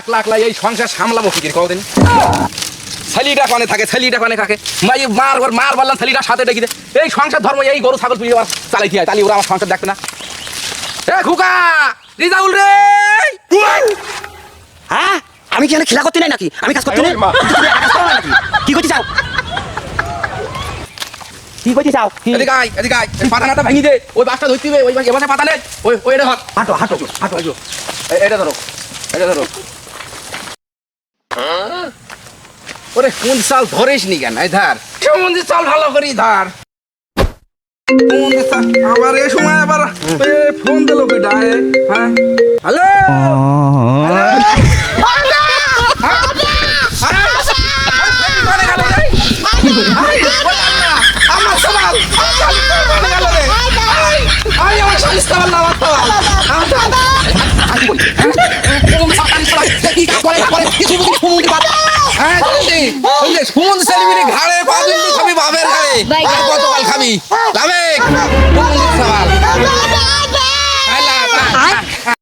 একলা একলা এই সংসার সামলাবো কি কদিন ছেলিটা কানে থাকে ছেলিটা কানে থাকে। মার মার বললাম ছেলিটা সাথে ডেকে দে। এই সংসার ধর্ম এই গরু ছাগল তুই আবার চালাই দিয়ে তাহলে ওরা আমার সংসার দেখবে না। এ খুকা! রিজাউল রে! হ্যাঁ? আমি কি খেলা করতে নাই নাকি? আমি কাজ করতে নাই? নাকি? কি করতে চাও? কি করতে চাও? এদিকে আয় এদিকে আয়। এই পাতা নাটা ভেঙে দে। ওই বাসটা ধরতে হবে ওই এবারে পাতা নেই ওই ওই এটা হাঁটো হাঁটো হাঁটো। হাঁটো এটা ধরো এটা ধরো। ওরে কোন চাল ধরিস নি কেন এই ধার সমুদ্রের চাল ভালো করি ধার আবার এই সময় আবার ফোন দিল হ্যাঁ হ্যালো আমার আমার আমার সুমন সেলিব্রিটি ঘাড়ে পা দিলি খাবি বাবের ঘাড়ে? আর কতকাল খাবি? লাভে